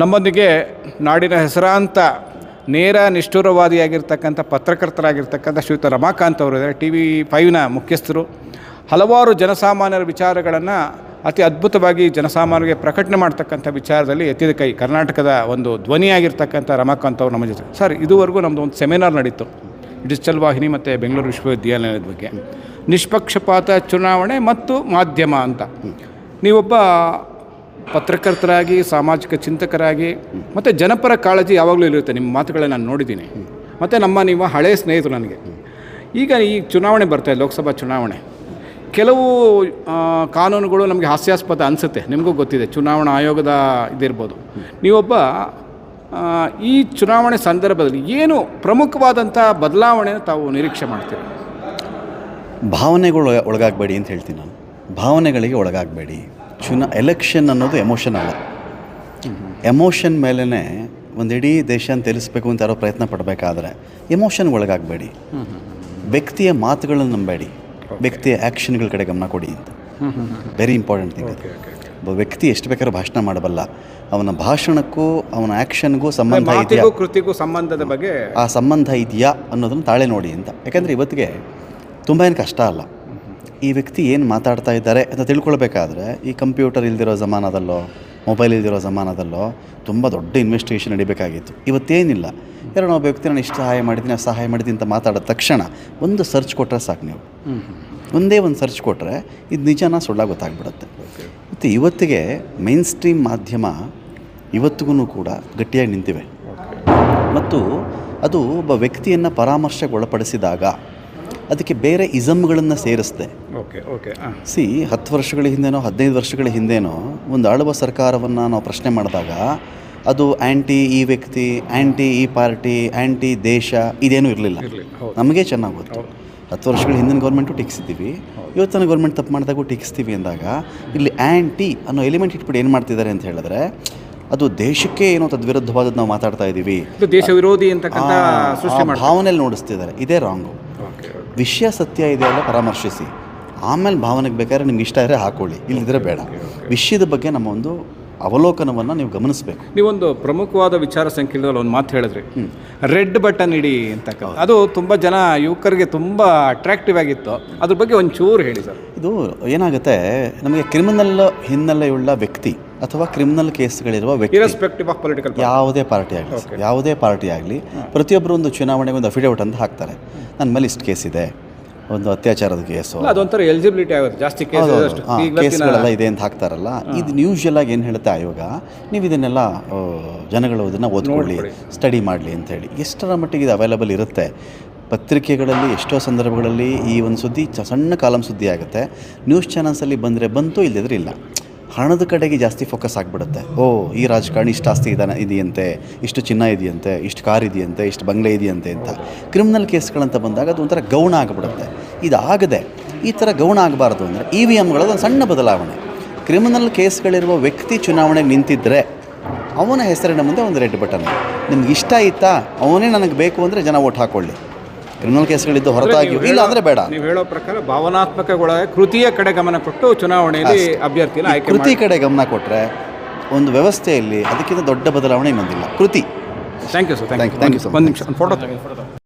ನಮ್ಮೊಂದಿಗೆ ನಾಡಿನ ಹೆಸರಾಂತ ನೇರ ನಿಷ್ಠುರವಾದಿಯಾಗಿರ್ತಕ್ಕಂಥ ಪತ್ರಕರ್ತರಾಗಿರ್ತಕ್ಕಂಥ ಶ್ರೀಯುತ ರಮಾಕಾಂತ್ ಅವರು ಇದ್ದಾರೆ. ಟಿ ವಿ ಫೈವ್ನ ಮುಖ್ಯಸ್ಥರು. ಹಲವಾರು ಜನಸಾಮಾನ್ಯರ ವಿಚಾರಗಳನ್ನು ಅತಿ ಅದ್ಭುತವಾಗಿ ಜನಸಾಮಾನ್ಯರಿಗೆ ಪ್ರಕಟಣೆ ಮಾಡ್ತಕ್ಕಂಥ ವಿಚಾರದಲ್ಲಿ ಎತ್ತಿದ ಕೈ. ಕರ್ನಾಟಕದ ಒಂದು ಧ್ವನಿಯಾಗಿರ್ತಕ್ಕಂಥ ರಮಾಕಾಂತ್ ಅವರು ನಮ್ಮ ಜೊತೆ. ಸರ್, ಇದುವರೆಗೂ ನಮ್ಮದು ಒಂದು ಸೆಮಿನಾರ್ ನಡೀತು. ಡಿಜಿಟಲ್ ವಾಹಿನಿ ಮತ್ತು ಬೆಂಗಳೂರು ವಿಶ್ವವಿದ್ಯಾಲಯದ ಬಗ್ಗೆ. ನಿಷ್ಪಕ್ಷಪಾತ ಚುನಾವಣೆ ಮತ್ತು ಮಾಧ್ಯಮ ಅಂತ. ನೀವೊಬ್ಬ ಪತ್ರಕರ್ತರಾಗಿ, ಸಾಮಾಜಿಕ ಚಿಂತಕರಾಗಿ, ಮತ್ತು ಜನಪರ ಕಾಳಜಿ ಯಾವಾಗಲೂ ಇರುತ್ತೆ. ನಿಮ್ಮ ಮಾತುಗಳನ್ನ ನಾನು ನೋಡಿದ್ದೀನಿ. ಮತ್ತು ನಮ್ಮ ನಿಮ್ಮ ಹಳೆಯ ಸ್ನೇಹಿತರು ನನಗೆ. ಈಗ ಈ ಚುನಾವಣೆ ಬರ್ತಾಯಿದೆ ಲೋಕಸಭಾ ಚುನಾವಣೆ. ಕೆಲವು ಕಾನೂನುಗಳು ನಮಗೆ ಹಾಸ್ಯಾಸ್ಪದ ಅನಿಸುತ್ತೆ. ನಿಮಗೂ ಗೊತ್ತಿದೆ, ಚುನಾವಣಾ ಆಯೋಗದ ಇದಿರ್ಬೋದು. ನೀವೊಬ್ಬ ಈ ಚುನಾವಣೆ ಸಂದರ್ಭದಲ್ಲಿ ಏನು ಪ್ರಮುಖವಾದಂಥ ಬದಲಾವಣೆ ತಾವು ನಿರೀಕ್ಷೆ ಮಾಡ್ತೀರಿ? ಭಾವನೆಗಳು ಒಳಗಾಗಬೇಡಿ ಅಂತ ಹೇಳ್ತೀನಿ ನಾನು. ಭಾವನೆಗಳಿಗೆ ಒಳಗಾಗಬೇಡಿ. ಚುನಾ ಎಲೆಕ್ಷನ್ ಅನ್ನೋದು ಎಮೋಷನ್ ಅಲ್ಲ. ಎಮೋಷನ್ ಮೇಲೇ ಒಂದು ಇಡೀ ದೇಶನ ತಿಳಿಸ್ಬೇಕು ಅಂತ ಯಾರೋ ಪ್ರಯತ್ನ ಪಡಬೇಕಾದ್ರೆ ಎಮೋಷನ್ ಒಳಗಾಗಬೇಡಿ. ವ್ಯಕ್ತಿಯ ಮಾತುಗಳನ್ನು ನಂಬೇಡಿ. ವ್ಯಕ್ತಿಯ ಆ್ಯಕ್ಷನ್ಗಳ ಕಡೆ ಗಮನ ಕೊಡಿ ಅಂತ. ವೆರಿ ಇಂಪಾರ್ಟೆಂಟ್ ಥಿಂಗ್ ಅದು. ಒಬ್ಬ ವ್ಯಕ್ತಿ ಎಷ್ಟು ಬೇಕಾದ್ರೂ ಭಾಷಣ ಮಾಡಬಲ್ಲ. ಅವನ ಭಾಷಣಕ್ಕೂ ಅವನ ಆ್ಯಕ್ಷನ್ಗೂ ಸಂಬಂಧ ಇದೆಯಾ? ಕೃತಿಗೂ ಸಂಬಂಧದ ಬಗ್ಗೆ ಆ ಸಂಬಂಧ ಇದೆಯಾ ಅನ್ನೋದನ್ನು ತಾಳೆ ನೋಡಿ ಅಂತ. ಯಾಕಂದರೆ ಇವತ್ತಿಗೆ ತುಂಬ ಏನು ಕಷ್ಟ ಅಲ್ಲ. ಈ ವ್ಯಕ್ತಿ ಏನು ಮಾತಾಡ್ತಾ ಇದ್ದಾರೆ ಅಂತ ತಿಳ್ಕೊಳ್ಬೇಕಾದ್ರೆ ಈ ಕಂಪ್ಯೂಟರ್ ಇಲ್ದಿರೋ ಜಮಾನದಲ್ಲೋ ಮೊಬೈಲ್ ಇಲ್ದಿರೋ ಜಮಾನದಲ್ಲೋ ತುಂಬ ದೊಡ್ಡ ಇನ್ವೆಸ್ಟಿಗೇಷನ್ ನಡಿಬೇಕಾಗಿತ್ತು. ಇವತ್ತೇನಿಲ್ಲ. ಯಾರೋ ಒಬ್ಬ ವ್ಯಕ್ತಿ ನಾನು ಇಷ್ಟು ಸಹಾಯ ಮಾಡಿದ್ದೀನಿ ಸಹಾಯ ಮಾಡಿದ್ದೀನಿ ಅಂತ ಮಾತಾಡಿದ ತಕ್ಷಣ ಒಂದು ಸರ್ಚ್ ಕೊಟ್ಟರೆ ಸಾಕು ನೀವು. ಒಂದೇ ಒಂದು ಸರ್ಚ್ ಕೊಟ್ಟರೆ ಇದು ನಿಜನ ಸುಳ್ಳ ಗೊತ್ತಾಗ್ಬಿಡುತ್ತೆ. ಮತ್ತು ಇವತ್ತಿಗೆ ಮೈನ್ ಸ್ಟ್ರೀಮ್ ಮಾಧ್ಯಮ ಇವತ್ತಿಗೂ ಕೂಡ ಗಟ್ಟಿಯಾಗಿ ನಿಂತಿವೆ. ಮತ್ತು ಅದು ಒಬ್ಬ ವ್ಯಕ್ತಿಯನ್ನು ಪರಾಮರ್ಶೆಗೆ ಒಳಪಡಿಸಿದಾಗ ಅದಕ್ಕೆ ಬೇರೆ ಇಸಮ್ಗಳನ್ನು ಸೇರಿಸಿದೆ. ಓಕೆ ಓಕೆ ಸಿ ಹತ್ತು ವರ್ಷಗಳ ಹಿಂದೆನೋ ಹದಿನೈದು ವರ್ಷಗಳ ಹಿಂದೆನೋ ಒಂದು ಆಳುವ ಸರ್ಕಾರವನ್ನು ನಾವು ಪ್ರಶ್ನೆ ಮಾಡಿದಾಗ ಅದು ಆ್ಯಂಟಿ ಈ ವ್ಯಕ್ತಿ ಆ್ಯಂಟಿ ಈ ಪಾರ್ಟಿ ಆ್ಯಂಟಿ ದೇಶ ಇದೇನೂ ಇರಲಿಲ್ಲ. ನಮಗೆ ಚೆನ್ನಾಗಿ ಗೊತ್ತು. ಹತ್ತು ವರ್ಷಗಳ ಹಿಂದಿನ ಗೌರ್ಮೆಂಟು ಟೀಕ್ಸಿದ್ದೀವಿ ಇವತ್ತಿನ ಗೌರ್ಮೆಂಟ್ ತಪ್ಪು ಮಾಡಿದಾಗೂ ಟೀಕ್ಸ್ತೀವಿ ಅಂದಾಗ ಇಲ್ಲಿ ಆ್ಯಂಟಿ ಅನ್ನೋ ಎಲಿಮೆಂಟ್ ಇಟ್ಬಿಟ್ಟು ಏನು ಮಾಡ್ತಿದ್ದಾರೆ ಅಂತ ಹೇಳಿದ್ರೆ ಅದು ದೇಶಕ್ಕೆ ಏನೋ ತದ್ವಿರುದ್ಧವಾದದ್ದು ನಾವು ಮಾತಾಡ್ತಾ ಇದ್ದೀವಿ ಇದು ದೇಶ ವಿರೋಧಿ ಭಾವನೆಯಲ್ಲಿ ನೋಡಿಸ್ತಿದ್ದಾರೆ. ಇದೇ ರಾಂಗು ವಿಷಯ ಸತ್ಯ ಇದೆಯಲ್ಲ ಪರಾಮರ್ಶಿಸಿ. ಆಮೇಲೆ ಭಾವನೆಗೆ ಬೇಕಾದ್ರೆ ನಿಮ್ಗೆ ಇಷ್ಟ ಇದ್ರೆ ಹಾಕೊಳ್ಳಿ ಇಲ್ಲದಿದ್ರೆ ಬೇಡ. ವಿಷಯದ ಬಗ್ಗೆ ನಮ್ಮ ಒಂದು ಅವಲೋಕನವನ್ನು ನೀವು ಗಮನಿಸಬೇಕು. ನೀವೊಂದು ಪ್ರಮುಖವಾದ ವಿಚಾರ ಸಂಕಿರಣದಲ್ಲಿ ಒಂದು ಮಾತು ಹೇಳಿದ್ರಿ. ರೆಡ್ ಬಟನ್ ಇಡಿ ಅಂತ ಅದು ತುಂಬ ಜನ ಯುವಕರಿಗೆ ತುಂಬ ಅಟ್ರಾಕ್ಟಿವ್ ಆಗಿತ್ತು. ಅದ್ರ ಬಗ್ಗೆ ಒಂಚೂರು ಹೇಳಿ ಸರ್. ಇದು ಏನಾಗುತ್ತೆ? ನಮಗೆ ಕ್ರಿಮಿನಲ್ ಹಿನ್ನೆಲೆಯುಳ್ಳ ವ್ಯಕ್ತಿ ಅಥವಾ ಕ್ರಿಮಿನಲ್ ಕೇಸ್ಗಳಿರುವ ವ್ಯಕ್ತಿ. ಇರೆಸ್ಪೆಕ್ಟಿವ್ ಆಫ್ ಪೊಲಿಟಿಕಲ್ ಯಾವುದೇ ಪಾರ್ಟಿ ಆಗಲಿ. ಯಾವುದೇ ಪಾರ್ಟಿ ಆಗಲಿ ಪ್ರತಿಯೊಬ್ಬರು ಒಂದು ಚುನಾವಣೆಗೆ ಒಂದು ಅಫಿಡವಿಟ್ ಅಂತ ಹಾಕ್ತಾರೆ. ನನ್ನ ಮೇಲೆ ಇಷ್ಟು ಕೇಸ್ ಇದೆ. ಒಂದು ಅತ್ಯಾಚಾರದ ಕೇಸು ಅದೊಂಥರ ಎಲಿಜಿಬಿಲಿಟಿ ಆಗುತ್ತೆ. ಜಾಸ್ತಿ ಕೇಸ್ಗಳೆಲ್ಲ ಇದೆ ಅಂತ ಹಾಕ್ತಾರಲ್ಲ ಇದು ಯೂಶಲ್ ಆಗಿ ಏನು ಹೇಳುತ್ತೆ ಆಯೋಗ ನೀವು ಇದನ್ನೆಲ್ಲ ಜನಗಳು ಇದನ್ನು ಓದ್ಕೊಳ್ಳಿ ಸ್ಟಡಿ ಮಾಡಲಿ ಅಂತ ಹೇಳಿ. ಎಷ್ಟರ ಮಟ್ಟಿಗೆ ಇದು ಅವೈಲಬಲ್ ಇರುತ್ತೆ? ಪತ್ರಿಕೆಗಳಲ್ಲಿ ಎಷ್ಟೋ ಸಂದರ್ಭಗಳಲ್ಲಿ ಈ ಒಂದು ಸುದ್ದಿ ಸಣ್ಣ ಕಾಲಂ ಸುದ್ದಿ ಆಗುತ್ತೆ. ನ್ಯೂಸ್ ಚಾನಲ್ಸಲ್ಲಿ ಬಂದರೆ ಬಂತು ಇಲ್ಲದಿದ್ರೆ ಇಲ್ಲ. ಹಣದ ಕಡೆಗೆ ಜಾಸ್ತಿ ಫೋಕಸ್ ಆಗಿಬಿಡುತ್ತೆ. ಓ, ಈ ರಾಜಕಾರಣಿ ಇಷ್ಟು ಆಸ್ತಿ ಇದ್ದಾನೆ ಇದೆಯಂತೆ, ಇಷ್ಟು ಚಿನ್ನ ಇದೆಯಂತೆ, ಇಷ್ಟು ಕಾರ್ ಇದೆಯಂತೆ, ಇಷ್ಟು ಬಂಗ್ಲೆ ಇದೆಯಂತೆ ಅಂತ. ಕ್ರಿಮಿನಲ್ ಕೇಸ್ಗಳಂತ ಬಂದಾಗ ಅದು ಒಂಥರ ಗೌಣ ಆಗಿಬಿಡುತ್ತೆ. ಇದಾಗದೆ ಈ ಥರ ಗೌಣ ಆಗಬಾರ್ದು ಅಂದರೆ ಇ ವಿ ಎಮ್ಗಳದ್ದು ಒಂದು ಸಣ್ಣ ಬದಲಾವಣೆ. ಕ್ರಿಮಿನಲ್ ಕೇಸ್ಗಳಿರುವ ವ್ಯಕ್ತಿ ಚುನಾವಣೆಗೆ ನಿಂತಿದ್ದರೆ ಅವನ ಹೆಸರಿನ ಮುಂದೆ ಒಂದು ರೆಡ್ ಬಟನ್ ನಿಮ್ಗೆ ಇಷ್ಟ ಇತ್ತಾ, ಅವನೇ ನನಗೆ ಬೇಕು ಅಂದರೆ ಜನ ಓಟ್ ಹಾಕೊಳ್ಳಿ. ಕ್ರಿಮಿನಲ್ ಕೇಸ್ಗಳಿದ್ದು ಹೊರತಾಗಿ ಇಲ್ಲ ಅಂದ್ರೆ ಬೇಡ. ನೀವು ಹೇಳೋ ಪ್ರಕಾರ ಭಾವನಾತ್ಮಕಗಳ ಕೃತಿಯ ಕಡೆ ಗಮನ ಕೊಟ್ಟು ಚುನಾವಣೆಯಲ್ಲಿ ಅಭ್ಯರ್ಥಿನ ಆಯ್ಕೆ ಕೃತಿ ಕಡೆ ಗಮನ ಕೊಟ್ಟರೆ ಒಂದು ವ್ಯವಸ್ಥೆಯಲ್ಲಿ ಅದಕ್ಕಿಂತ ದೊಡ್ಡ ಬದಲಾವಣೆ ಇನ್ನೊಂದಿಲ್ಲ ಕೃತಿ. Thank you sir thank you thank you sir ಒಂದು ನಿಮಿಷ ಫೋಟೋ